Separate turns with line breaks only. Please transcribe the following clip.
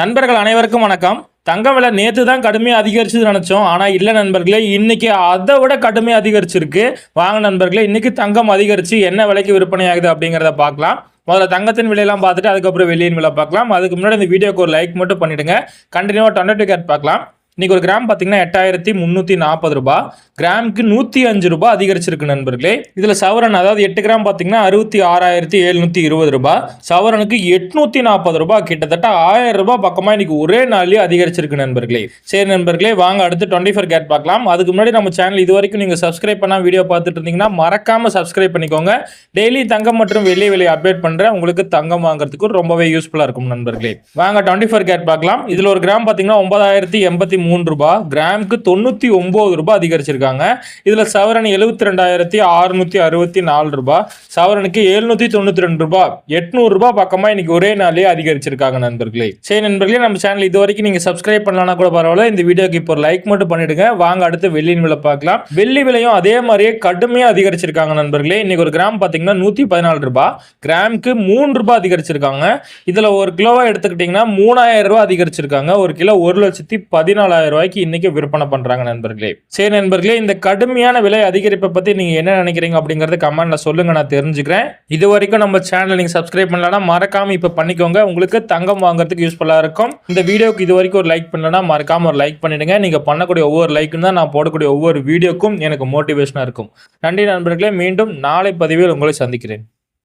நண்பர்கள் அனைவருக்கும் வணக்கம். தங்க விலை நேற்று தான் கடுமையாக அதிகரிச்சுன்னு நினச்சோம். ஆனால் இல்லை நண்பர்களே இன்றைக்கி அதை விட கடுமையாக அதிகரிச்சிருக்கு. வாங்க நண்பர்களே இன்றைக்கி தங்கம் அதிகரித்து என்ன விலைக்கு விற்பனை ஆகுது அப்படிங்கிறத பார்க்கலாம். முதல்ல தங்கத்தின் விலையெல்லாம் பார்த்துட்டு அதுக்கப்புறம் வெளியின் விலை பார்க்கலாம். அதுக்கு முன்னாடி இந்த வீடியோக்கு ஒரு லைக் மட்டும் பண்ணிவிடுங்க கண்டினியூவாக டொனேட்டோ கேட் பார்க்கலாம். இன்னைக்கு ஒரு கிராம் பார்த்தீங்கன்னா எட்டாயிரத்தி முந்நூற்றி நாற்பது ரூபாய் கிராமுக்கு நூற்றி அஞ்சு ரூபாய் அதிகரிச்சிருக்கு நண்பர்களே. இதில் சவரன் அதாவது எட்டு கிராம் பார்த்தீங்கன்னா அறுபத்தி ஆறாயிரத்தி எழுநூற்றி இருபது ரூபாய் சவரனுக்கு எட்நூற்றி நாற்பது ரூபாய் கிட்டத்தட்ட ஆயிரம் ரூபாய் பக்கமாக இன்னைக்கு ஒரே நாள்லேயே அதிகரிச்சிருக்கு நண்பர்களே. சரி நண்பர்களே வாங்க அடுத்து டுவெண்ட்டி ஃபோர் கேட் பார்க்கலாம். அதுக்கு முன்னாடி நம்ம சேனல் இது வரைக்கும் நீங்கள் சப்ஸ்கிரைப் பண்ணால் வீடியோ பார்த்துட்டு இருந்தீங்கன்னா மறக்காம சப்ஸ்கிரைப் பண்ணிக்கோங்க. டெய்லி தங்கம் மற்றும் வெளியே வெளியே அப்டேட் பண்ணுறேன் உங்களுக்கு தங்கம் வாங்குறதுக்கு ரொம்பவே யூஸ்ஃபுல்லாக இருக்கும் நண்பர்களே. வாங்க டுவெண்ட்டி ஃபோர் கேட் பார்க்கலாம். இதில் ஒரு கிராம் பார்த்தீங்கன்னா ஒன்பதாயிரத்தி எண்பத்தி மூன்று ரூபாய் கிராமுக்கு தொண்ணூற்றி ஒம்பது ரூபாய் அதிகரிச்சிருக்காங்க. இதில் சவரன் எழுபத்தி ரெண்டாயிரத்தி அறுநூற்றி அறுபத்தி நாலு ரூபாய் சவரனுக்கு எழுநூற்றி தொண்ணூற்றி ரெண்டு ரூபாய் எட்நூறுரூபா பக்கமாக இன்னைக்கு ஒரே நாளே அதிகரிச்சிருக்காங்க நண்பர்களே. சரி நண்பர்களே நம்ம சேனல் இது வரைக்கும் நீங்கள் சப்ஸ்கிரைப் பண்ணலனா கூட பரவாயில்ல. இந்த வீடியோக்கு இப்போ லைக் மட்டும் பண்ணிடுங்க. வாங்க அடுத்து வெள்ளியின் விலை பார்க்கலாம். வெள்ளி விலையும் அதே மாதிரியே கடுமையாக அதிகரிச்சிருக்காங்க நண்பர்களே. இன்னைக்கு ஒரு கிராம் பார்த்தீங்கன்னா நூற்றி பதினாலு ரூபாய் கிராமுக்கு மூணு ரூபாய் அதிகரிச்சிருக்காங்க. இதில் ஒரு கிலோவாக எடுத்துக்கிட்டிங்கன்னா மூணாயிரம் ரூபாய் அதிகரிச்சிருக்காங்க. ஒரு கிலோ ஒரு லட்சத்தி பதினாலாயிரம் ரூபாய்க்கு இன்னைக்கு விற்பனை பண்ணுறாங்க நண்பர்களே. சரி நண்பர்களே இந்த கடுமையான விலை அதிகரிப்பை பற்றி நீங்கள் என்ன நினைக்கிறீங்க அப்படிங்கறது கமெண்ட்ல சொல்லுங்க நான் தெரிஞ்சுக்கிறேன். இது வரைக்கும் நம்ம சேனலை நீங்கள் சப்ஸ்கிரைப் பண்ணலன்னா மறக்காம இப்போ பண்ணிக்கோங்க. உங்களுக்கு தங்கம் வாங்குறதுக்கு யூஸ்ஃபுல்லாக இருக்கும். இந்த வீடியோக்கு இது வரைக்கும் ஒரு லைக் பண்ணலன்னா மறக்காம ஒரு லைக் பண்ணிடுங்க. நீங்கள் பண்ணக்கூடிய ஒவ்வொரு லைக்கும் தான் நான் போடக்கூடிய ஒவ்வொரு வீடியோக்கும் எனக்கு மோட்டிவேஷனாக இருக்கும். நன்றி நண்பர்களே மீண்டும் நாளை பதிவில் உங்களை சந்திக்கிறேன்.